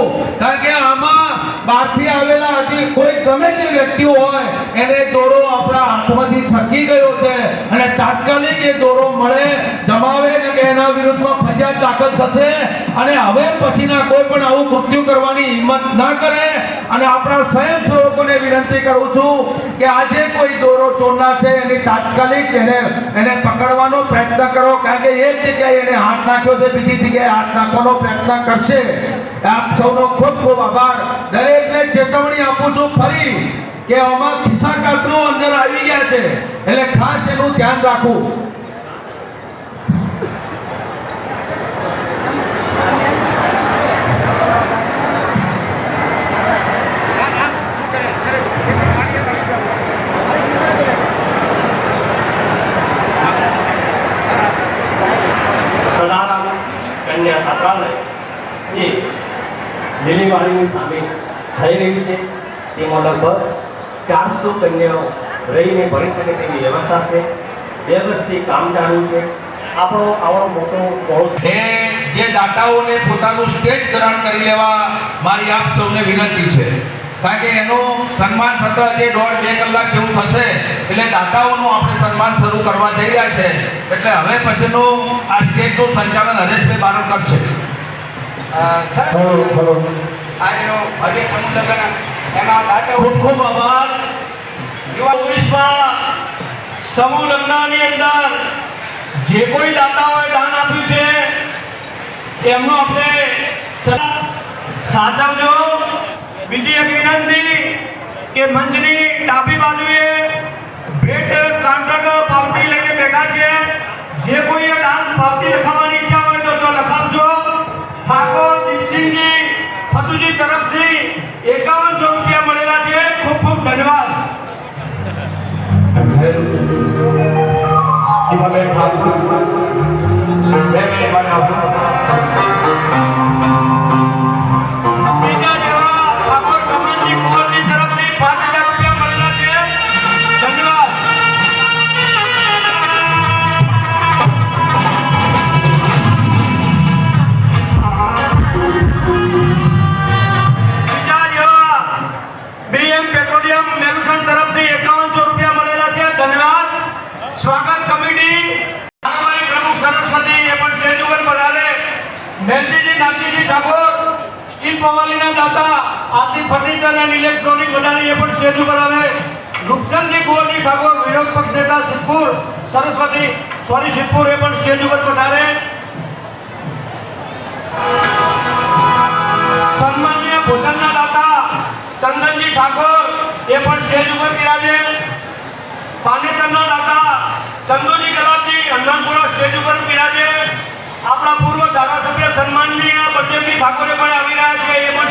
રાખવું કારણ કે આમાં બહારથી આવેલા હજી કોઈ ગમે તે વ્યક્તિ હોય, એને દોરો આપણા હાથમાંથી છકી ગયો છે અને તાત્કાલિક એ દોરો મળે, જમાવે ને કે એના વિરુદ્ધમાં ફરિયાદ દાખલ થશે અને હવે પછીના કોઈ પણ આવું કૃત્યુ કરવાની હિંમત ના કરે. અને આપણા સ્વયંસેવકોને વિનંતી કરું છું કે આજે કોઈ દોરો ચોરના છે, એની તાત્કાલિક એને એને પકડવાનો પ્રયત્ન કરો, કારણ કે એક જગ્યાએ એને હાથ નાખ્યો છે, બીજી જગ્યાએ હાથ નાખવાનો પ્રયત્ન કરશે. આપ સૌનો ખૂબ ખૂબ આભાર. દરેકને ચેતવણી આપું છું ફરી કે આમાં ખિસ્સા કાતરો અંદર આવી ગયા છે. એટલે ખાસ એનું ધ્યાન રાખવું. કન્યા છાત્રાલય જે. લીલીવાડીની સામે થઈ રહ્યું છે, તેમાં લગભગ ચારસો કન્યાઓ રહીને ભણી શકે તેવી વ્યવસ્થા છે બે વર્ષથી કામ ચાલુ છે. આપણો આવડો મોટો કોર્સ જે દાતાઓને પોતાનું સ્ટેજ ગ્રહણ કરી લેવા મારી આપ સૌને વિનંતી છે. કારણ કે એનું સન્માન થતાં જે દોઢ બે કલાક જેવું થશે, એટલે દાતાઓનું આપણે સન્માન શરૂ કરવા જઈ રહ્યા છે. એટલે હવે પછીનું આ સ્ટેજનું સંચાલન હરેશભાઈ બારોટ કરશે આજનો ભવ્ય સમૂહ લગ્ન એમાં ખૂબ ખૂબ આભાર. યુવા ઓગણીસમાં સમૂહ લગ્નની અંદર જે કોઈ દાતાઓએ દાન આપ્યું છે એમનું આપણે સાચવજો. બીજી એક વિનંતી કે મંચની ડાબી બાજુએ ભેટ કાંટક પાવતી લઈને બેઠા છે. જે કોઈએ દાન પાવતી લખાવવાની સ્વાગત કમિટી અમારી પ્રમુખ સરસ્વતી એ પણ સ્ટેજ ઉપર પધારે મેલજીજી નાથજીજી ઠાકોર, સ્ટીલ પવાલીના દાતા, આરતી ફર્નિચર એન્ડ ઇલેક્ટ્રોનિક એ પણ સ્ટેજ ઉપર આવે. રૂપચંદજી કુંવરજી, ઠાકોર, વિરોધ પક્ષ નેતા સિદ્ધપુર, સરસ્વતી, સોરી, સિદ્ધપુર એ પણ સ્ટેજ ઉપર પધારે. સન્માનીય ભોજનના દાતા, ચંદનજી ઠાકોર એ પણ સ્ટેજ ઉપર બિરાજે. પાનેતરના દાતા, ચંદુજી કલાપજી હનુમાનપુરા સ્ટેજ ઉપર બિરાજે આપણા આ સન્માનનીય ઠાકોરે પણ આવી રહ્યા છે. એ પણ